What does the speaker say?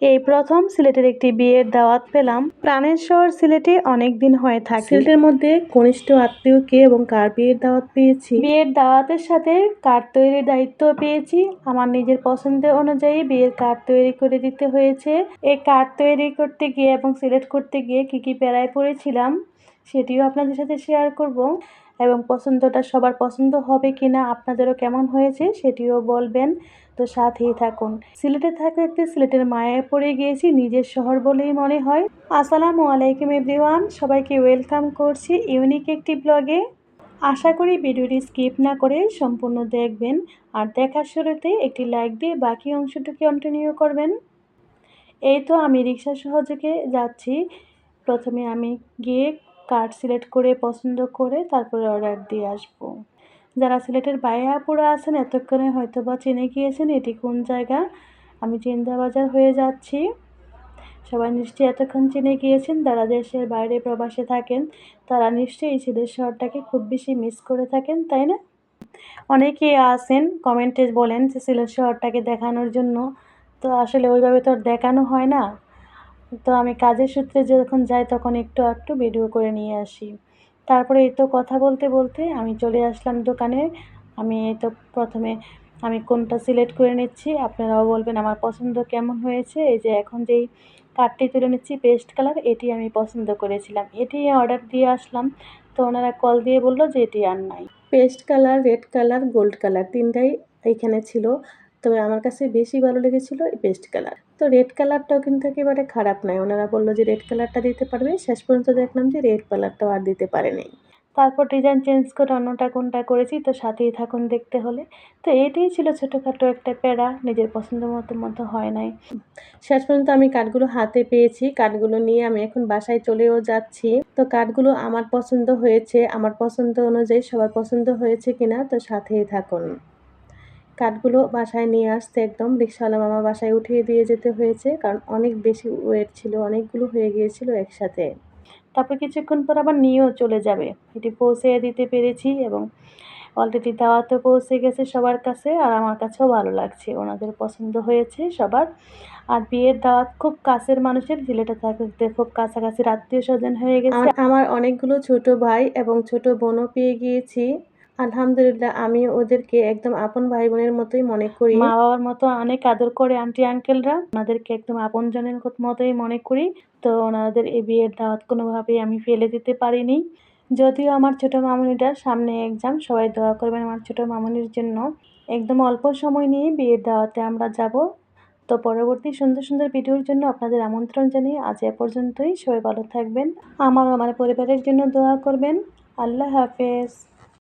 এই প্রথম সিলেটের একটি বিয়ের দাওয়াত পেলাম। প্রাণের শহর সিলেটে অনেক দিন হয়ে থাকে। সিলেটের মধ্যে ঘনিষ্ঠ আত্মীয় কে এবং কার বিয়ের দাওয়াত পেয়েছি? বিয়ের দাওয়াতের সাথে কার্ড তৈরির দায়িত্ব পেয়েছি? আমার নিজের পছন্দের অনুযায়ী বিয়ের কার্ড তৈরি করে দিতে হয়েছে? এই কার্ড তৈরি করতে গিয়ে এবং সিলেক্ট করতে গিয়ে কি কি প্যারায় পড়েছিলাম সেটিও আপনাদের সাথে শেয়ার করব। এবং পছন্দটা সবার পছন্দ হবে কিনা, আপনাদেরও কেমন হয়েছে সেটিও বলবেন। তো সাথেই থাকুন। সিলেটে থাকতে থাকতে সিলেটের মায়ায় পড়ে গিয়েছি, নিজের শহর বলেই মনে হয়। আসসালামু আলাইকুম এভরিওয়ান, সবাইকে ওয়েলকাম করছি ইউনিক একটি ব্লগে। আশা করি ভিডিওটি স্কিপ না করে সম্পূর্ণ দেখবেন আর দেখার শুরুতে একটি লাইক দিয়ে বাকি অংশটুকু কন্টিনিউ করবেন। এই তো আমি রিক্সা সহযোগে যাচ্ছি। প্রথমে আমি গিয়ে কার্ড সিলেক্ট করে পছন্দ করে তারপরে অর্ডার দিয়ে আসব। যারা সিলেটের বাইরে আপুরা আছেন, এতক্ষণে হয়তো বা চিনে গিয়েছেন এটি কোন জায়গা। আমি বাজার হয়ে যাচ্ছি। সবাই নিশ্চয়ই এতক্ষণ চিনে গিয়েছেন, যারা দেশের বাইরে প্রবাসে থাকেন, তারা নিশ্চয়ই এই সিলেট শহরটাকে খুব বেশি মিস করে থাকেন, তাই না? অনেকেই আসেন কমেন্টে বলেন যে সিলেট শহরটাকে দেখানোর জন্য। তো আসলে ওইভাবে তো দেখানো হয় না। তো আমি কাজের সূত্রে যখন যাই তখন একটু একটু ভিডিও করে নিয়ে আসি। তারপরে এই তো কথা বলতে বলতে আমি চলে আসলাম দোকানে। আমি এই তো প্রথমে আমি কোনটা সিলেক্ট করে নিচ্ছি আপনারাও বলবেন আমার পছন্দ কেমন হয়েছে। এই যে এখন যেই কার্ডটি তুলে নিচ্ছি পেস্ট কালার, এটি আমি পছন্দ করেছিলাম। এটি অর্ডার দিয়ে আসলাম তো ওনারা কল দিয়ে বলল যে এটি আর নাই। Paste colour, red colour, gold colour তিনটাই এইখানে ছিল। তবে আমার কাছে বেশি ভালো লেগেছিল পেস্ট কালার। তো রেড কালারটাও কিন্তু একেবারে খারাপ নয়। ওনারা বলল যে রেড কালারটা দিতে পারবে। শেষ পর্যন্ত দেখলাম যে রেড কালারটাও আর দিতে পারেনি। তারপর ডিজাইন চেঞ্জ করে অন্যটা কোনটা করেছি, তো সাথেই থাকুন দেখতে হলে। তো এটাই ছিল ছোটোখাটো একটা প্যারা। নিজের পছন্দ মতো মতো হয় নাই। শেষ পর্যন্ত আমি কাঠগুলো হাতে পেয়েছি। কাঠগুলো নিয়ে আমি এখন বাসায় চলেও যাচ্ছি। তো কাঠগুলো আমার পছন্দ হয়েছে। আমার পছন্দ অনুযায়ী সবার পছন্দ হয়েছে কিনা, তো সাথেই থাকুন। কাঠগুলো বাসায় নিয়ে আসতে একদম রিক্সাওয়ালা মামা বাসায় উঠিয়ে দিয়ে যেতে হয়েছে, কারণ অনেক বেশি ওয়েট ছিল, অনেকগুলো হয়ে গিয়েছিল একসাথে। তারপর কিছুক্ষণ পর আবার নিয়েও চলে যাবে। এটি পৌঁছে দিতে পেরেছি এবং অলরেডি দাওয়াতে পৌঁছে গেছে সবার কাছে আর আমার কাছেও ভালো লাগছে। ওনাদের পছন্দ হয়েছে সবার। আর বিয়ের দাওয়াত খুব কাছের মানুষের, ছেলেটা থাকতে খুব কাছাকাছি আত্মীয় স্বজন হয়ে গেছে। আমার অনেকগুলো ছোট ভাই এবং ছোট বোনও পেয়ে গিয়েছি। আলহামদুলিল্লাহ আমি ওদেরকে একদম আপন ভাই বোনের মতোই মনে করি। মা বাবার মতো অনেক আদর করে আন্টি আঙ্কেলরা ওনাদেরকে একদম আপন জনের মতোই মনে করি। তো ওনাদের এই বিয়ের দাওয়াত কোনোভাবেই আমি ফেলে দিতে পারিনি। যদিও আমার ছোট মামুনিটার সামনে এক্সাম সবাই দোয়া করবেন আমার ছোট মামুনির জন্য। একদম অল্প সময় নিয়ে বিয়ের দাওয়াতে আমরা যাব। তো পরবর্তী সুন্দর সুন্দর ভিডিওর জন্য আপনাদের আমন্ত্রণ জানিয়ে আজ এ পর্যন্তই। সবাই ভালো থাকবেন। আমার আমার পরিবারের জন্য দোয়া করবেন। আল্লাহ হাফেজ।